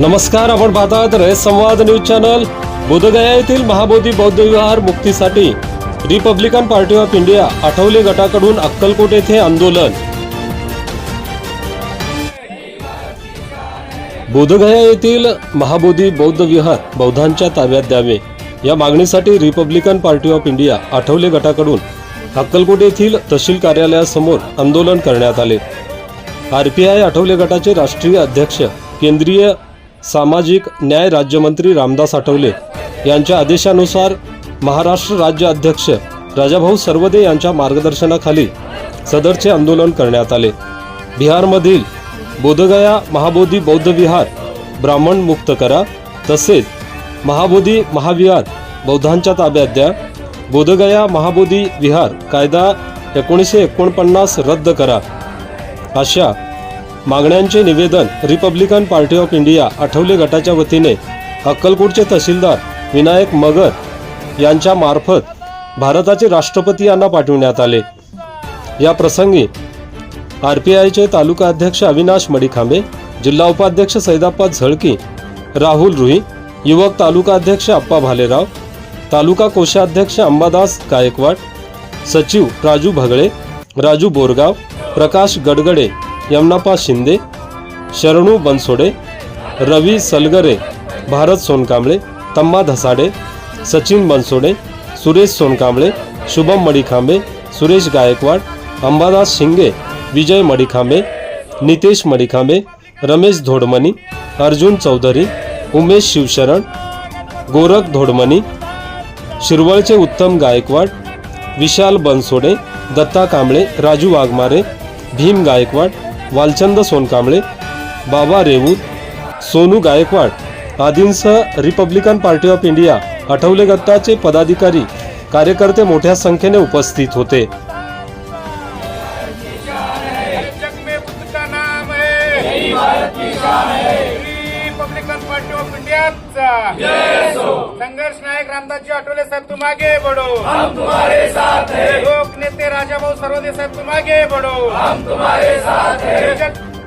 नमस्कार आपण पाहतात रेस संवाद न्यूज चॅनल. बोधगया येथील महाबोधी बौद्ध विहार मुक्तीसाठी Republican Party of India Athawale गटाकडून अक्कलकोट येथे आंदोलन. बोधगया येथील महाबोधी बौद्ध विहार बौद्धांच्या ताब्यात द्यावे. या मागणीसाठी Republican Party of India Athawale गटाकडून अक्कलकोट येथील तहसील कार्यालयासमोर आंदोलन करण्यात आले. आर पी आय आठवले गटाचे राष्ट्रीय अध्यक्ष केंद्रीय सामाजिक न्याय राज्यमंत्री रामदास आठवले यांच्या आदेशानुसार महाराष्ट्र राज्य अध्यक्ष राजाभाऊ सर्वदे यांच्या मार्गदर्शनाखाली सदरचे आंदोलन करण्यात आले. बिहारमधील बोधगया महाबोधी बौद्ध विहार ब्राह्मण मुक्त करा तसेच महाबोधी महाविहार बौद्धांच्या ताब्यात द्या बोधगया महाबोधी विहार कायदा एकोणीसशे एकोणपन्नास रद्द करा अशा मागण्यांचे निवेदन Republican Party of India Athawale गटाच्या वतीने अक्कलकोटचे तहसीलदार विनायक मगर यांच्या मार्फत भारताचे राष्ट्रपती यांना पाठविण्यात आले. या प्रसंगी आर पी आयचे तालुका अध्यक्ष अविनाश मडिखांबे जिल्हा उपाध्यक्ष सैदाप्पा झळकी राहुल रुई युवक तालुका अध्यक्ष अप्पा भालेराव तालुका कोषाध्यक्ष अंबादास गायकवाड सचिव राजू भगळे राजू बोरगाव प्रकाश गडगडे यमनापा शिंदे शरणू बनसोडे रवी सलगरे भारत सोनकांबळे तम्मा धसाडे सचिन बनसोडे सुरेश सोनकांबळे शुभम मडिखांबे सुरेश गायकवाड अंबादास शिंगे विजय मडिखांबे नितेश मडिखांबे रमेश धोडमनी अर्जुन चौधरी उमेश शिवशरण गोरख धोडमनी शिरवळचे उत्तम गायकवाड विशाल बनसोडे दत्ता कांबळे राजू वाघमारे भीम गायकवाड वालचंद सोनकांबळे बाबा रेवूत सोनू गायकवाड आदींसह Republican Party of India Athawale गटाचे पदाधिकारी कार्यकर्ते मोठ्या संख्येने उपस्थित होते. भारत की शान है। रिपब्लिकन पार्टी ऑफ इंडिया संघर्ष नायक रामदासजी आठवले साहब तुम आगे बढ़ो हम तुम्हारे साथ हैं. लोक नेते राजाभाऊ सर्वदे साहब तुम आगे बढ़ो हम तुम्हारे साथ हैं.